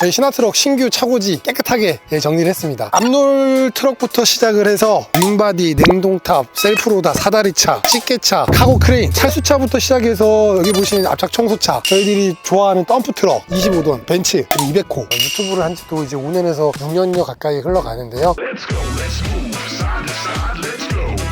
저희 신화트럭 신규 차고지 깨끗하게 예, 정리를 했습니다. 앞놀 트럭부터 시작을 해서 윙바디, 냉동탑, 셀프로다, 사다리차, 찌개차, 카고 크레인, 찰수차부터 시작해서 여기 보시는 앞착 청소차, 저희들이 좋아하는 덤프 트럭, 25돈, 벤츠, 그리고 200호. 유튜브를 한 지도 이제 5년에서 6년여 가까이 흘러가는데요. Let's go, let's move side to side, let's go.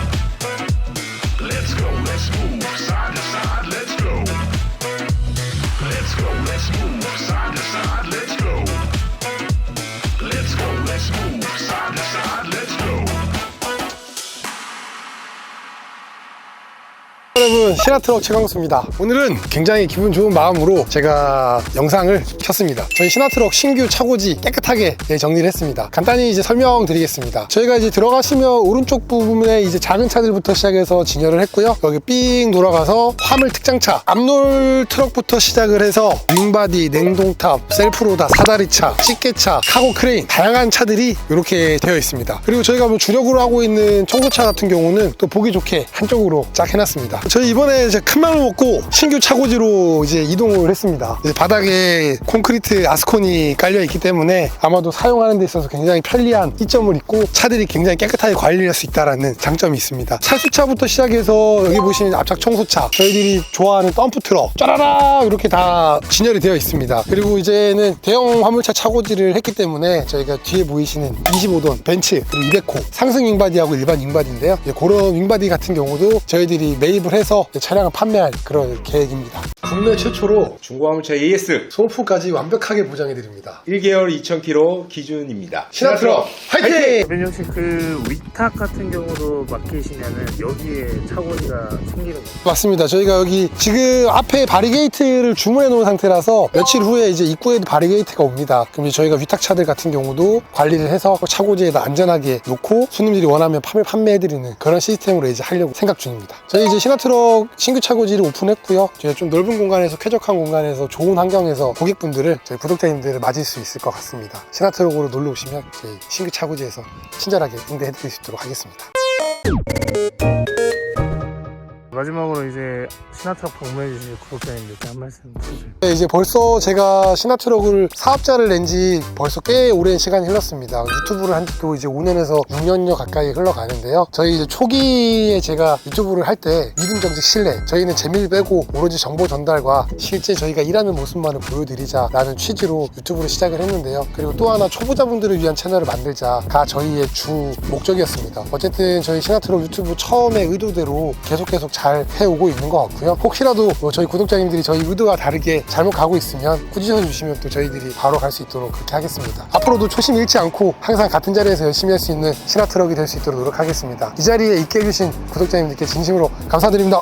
여러분 신화트럭 최강수입니다. 오늘은 굉장히 기분 좋은 마음으로 제가 영상을 켰습니다. 저희 신화트럭 신규 차고지 깨끗하게 예, 정리를 했습니다. 간단히 이제 설명드리겠습니다. 저희가 이제 들어가시면 오른쪽 부분에 이제 작은 차들부터 시작해서 진열을 했고요. 여기 삥 돌아가서 화물 특장차 앞놀 트럭부터 시작을 해서 윙바디 냉동탑 셀프로다 사다리차 찌개차 카고 크레인 다양한 차들이 이렇게 되어 있습니다. 그리고 저희가 뭐 주력으로 하고 있는 청소차 같은 경우는 또 보기 좋게 한쪽으로 쫙 해놨습니다 저희 이번에 이제 큰 맘을 먹고 신규 차고지로 이제 이동을 했습니다. 이제 바닥에 콘크리트 아스콘이 깔려 있기 때문에 아마도 사용하는 데 있어서 굉장히 편리한 이점을 있고 차들이 굉장히 깨끗하게 관리할 수 있다는 장점이 있습니다. 찰수차부터 시작해서 여기 보시는 앞착 청소차 저희들이 좋아하는 덤프 트럭 짜라라! 이렇게 다 진열이 되어 있습니다. 그리고 이제는 대형 화물차 차고지를 했기 때문에 저희가 뒤에 보이시는 25돈 벤츠 그리고 200호 상승 윙바디하고 일반 윙바디인데요. 이제 그런 윙바디 같은 경우도 저희들이 매입을 해서 이제 차량을 판매할 그런 계획입니다 국내 최초로 중고화물차 AS 소모품까지 완벽하게 보장해 드립니다 1개월 2,000km 기준입니다. 신화트럭 화이팅! 대변 혹시 그 위탁 같은 경우도 맡기시면은 여기에 차고지가 생기는 거예요? 맞습니다. 저희가 여기 지금 앞에 바리게이트를 주문해 놓은 상태라서 며칠 후에 이제 입구에도 바리게이트가 옵니다. 그럼 이제 저희가 위탁차들 같은 경우도 관리를 해서 차고지에다 안전하게 놓고 손님들이 원하면 판매, 판매 해드리는 그런 시스템으로 이제 하려고 생각 중입니다. 저희 이제 신화트럭 신규 차고지를 오픈했고요. 저희가 좀 넓은 공간에서 쾌적한 공간에서 좋은 환경에서 고객분들을 저희 구독자님들을 맞을 수 있을 것 같습니다. 신화트럭으로 놀러 오시면 저희 신규 차고지에서 친절하게 응대해 드릴 수 있도록 하겠습니다. 마지막으로 이제 신화트럭 방문해 주신 구독자님들께 한 말씀 부탁드립니다. 네, 이제 벌써 제가 신화트럭을 사업자를 낸 지 벌써 꽤 오랜 시간이 흘렀습니다. 유튜브를 한 지도 이제 5년에서 6년여 가까이 흘러가는데요. 저희 이제 초기에 제가 유튜브를 할 때 믿음 정직 신뢰 저희는 재미를 빼고 오로지 정보 전달과 실제 저희가 일하는 모습만을 보여드리자라는 취지로 유튜브를 시작을 했는데요. 그리고 또 하나 초보자분들을 위한 채널을 만들자가 저희의 주 목적이었습니다. 어쨌든 저희 신화트럭 유튜브 처음의 의도대로 계속 계속 잘 해오고 있는 것 같고요. 혹시라도 뭐 저희 구독자님들이 저희 의도와 다르게 잘못 가고 있으면 꾸짖어 주시면 또 저희들이 바로 갈 수 있도록 그렇게 하겠습니다. 앞으로도 초심 잃지 않고 항상 같은 자리에서 열심히 할 수 있는 신화트럭이 될 수 있도록 노력하겠습니다. 이 자리에 있게 해주신 구독자님들께 진심으로 감사드립니다.